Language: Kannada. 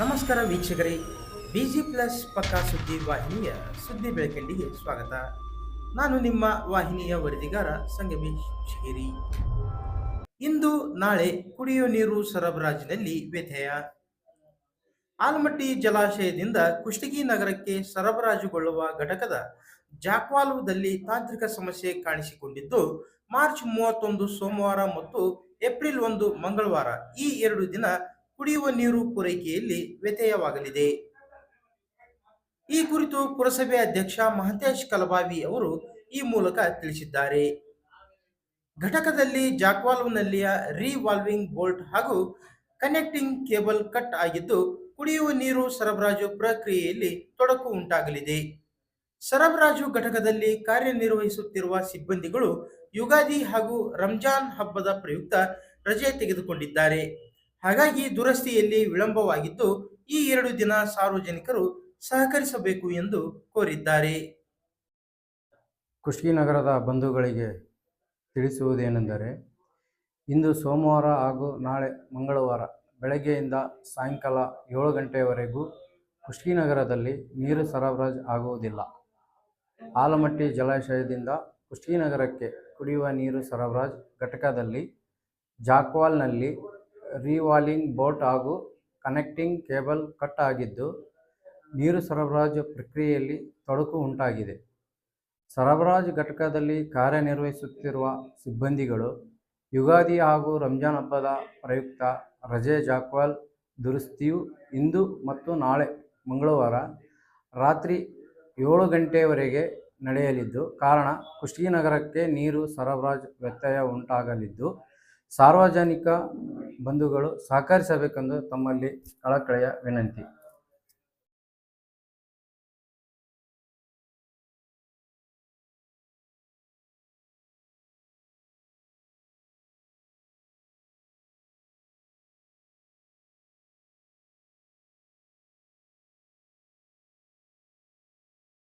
ನಮಸ್ಕಾರ ವೀಕ್ಷಕರೇ ಬಿಜಿ ಪ್ಲಸ್ ಪಕ್ಕಾ ಸುದ್ದಿ ವಾಹಿನಿಯ ಸುದ್ದಿ ಬೆಳಕಂಡಿಗೆ ಸ್ವಾಗತ. ನಾನು ನಿಮ್ಮ ವಾಹಿನಿಯ ವರದಿಗಾರ ಸಂಗಮೇಶ್ ಶೇರಿ ಇಂದು ನಾಳೆ ಕುಡಿಯುವ ನೀರು ಸರಬರಾಜಿನಲ್ಲಿ ವ್ಯತ್ಯಯ ಆಲಮಟ್ಟಿ ಜಲಾಶಯದಿಂದ ಕುಷ್ಟಗಿ ನಗರಕ್ಕೆ ಸರಬರಾಜುಗೊಳ್ಳುವ ಘಟಕದ ಜಾಕ್ವಾಲುದಲ್ಲಿ ತಾಂತ್ರಿಕ ಸಮಸ್ಯೆ ಕಾಣಿಸಿಕೊಂಡಿದ್ದು, ಮಾರ್ಚ್ ಮೂವತ್ತೊಂದು ಸೋಮವಾರ ಮತ್ತು ಏಪ್ರಿಲ್ ಒಂದು ಮಂಗಳವಾರ ಈ ಎರಡು ದಿನ ಕುಡಿಯುವ ನೀರು ಪೂರೈಕೆಯಲ್ಲಿ ವ್ಯತ್ಯಯವಾಗಲಿದೆ. ಈ ಕುರಿತು ಪುರಸಭೆ ಅಧ್ಯಕ್ಷ ಮಹಂತೇಶ್ ಕಲಬಾವಿ ಅವರು ಈ ಮೂಲಕ ತಿಳಿಸಿದ್ದಾರೆ. ಘಟಕದಲ್ಲಿ ಜಾಕ್ವಾಲ್ವ್ನಲ್ಲಿಯ ರಿವಾಲ್ವಿಂಗ್ ಬೋಲ್ಟ್ ಹಾಗೂ ಕನೆಕ್ಟಿಂಗ್ ಕೇಬಲ್ ಕಟ್ ಆಗಿದ್ದು, ಕುಡಿಯುವ ನೀರು ಸರಬರಾಜು ಪ್ರಕ್ರಿಯೆಯಲ್ಲಿ ತೊಡಕು ಉಂಟಾಗಲಿದೆ. ಸರಬರಾಜು ಘಟಕದಲ್ಲಿ ಕಾರ್ಯನಿರ್ವಹಿಸುತ್ತಿರುವ ಸಿಬ್ಬಂದಿಗಳು ಯುಗಾದಿ ಹಾಗೂ ರಂಜಾನ್ ಹಬ್ಬದ ಪ್ರಯುಕ್ತ ರಜೆ ತೆಗೆದುಕೊಂಡಿದ್ದಾರೆ. ಹಾಗಾಗಿ ದುರಸ್ತಿಯಲ್ಲಿ ವಿಳಂಬವಾಗಿದ್ದು ಈ ಎರಡು ದಿನ ಸಾರ್ವಜನಿಕರು ಸಹಕರಿಸಬೇಕು ಎಂದು ಕೋರಿದ್ದಾರೆ. ಕುಷ್ಟಗಿನಗರದ ಬಂಧುಗಳಿಗೆ ತಿಳಿಸುವುದೇನೆಂದರೆ, ಇಂದು ಸೋಮವಾರ ಹಾಗೂ ನಾಳೆ ಮಂಗಳವಾರ ಬೆಳಗ್ಗೆಯಿಂದ ಸಾಯಂಕಾಲ ಏಳು ಗಂಟೆಯವರೆಗೂ ಕುಷ್ಟಗಿನಗರದಲ್ಲಿ ನೀರು ಸರಬರಾಜು ಆಗುವುದಿಲ್ಲ. ಆಲಮಟ್ಟಿ ಜಲಾಶಯದಿಂದ ಕುಷ್ಟಗಿನಗರಕ್ಕೆ ಕುಡಿಯುವ ನೀರು ಸರಬರಾಜು ಘಟಕದಲ್ಲಿ ಜಾಕ್ವಾಲ್ನಲ್ಲಿ ರಿವಾಲಿಂಗ್ ಬೋಟ್ ಹಾಗೂ ಕನೆಕ್ಟಿಂಗ್ ಕೇಬಲ್ ಕಟ್ ಆಗಿದ್ದು, ನೀರು ಸರಬರಾಜು ಪ್ರಕ್ರಿಯೆಯಲ್ಲಿ ತೊಡಕು ಉಂಟಾಗಿದೆ. ಸರಬರಾಜು ಘಟಕದಲ್ಲಿ ಕಾರ್ಯನಿರ್ವಹಿಸುತ್ತಿರುವ ಸಿಬ್ಬಂದಿಗಳು, ಯುಗಾದಿ ಹಾಗೂ ರಂಜಾನ್ ಹಬ್ಬದ ಪ್ರಯುಕ್ತ ರಜೆ ಜಾಕ್ವಾಲ್ ದುರಸ್ತಿಯು ಇಂದು ಮತ್ತು ನಾಳೆ ಮಂಗಳವಾರ ರಾತ್ರಿ ಏಳು ಗಂಟೆಯವರೆಗೆ ನಡೆಯಲಿದ್ದು, ಕಾರಣ ಕುಷ್ಟಗಿನಗರಕ್ಕೆ ನೀರು ಸರಬರಾಜು ವ್ಯತ್ಯಯ ಉಂಟಾಗಲಿದ್ದು ಸಾರ್ವಜನಿಕ ಬಂಧುಗಳು ಸಹಕರಿಸಬೇಕೆಂದು ತಮ್ಮಲ್ಲಿ ಕಳಕಳೆಯ ವಿನಂತಿ.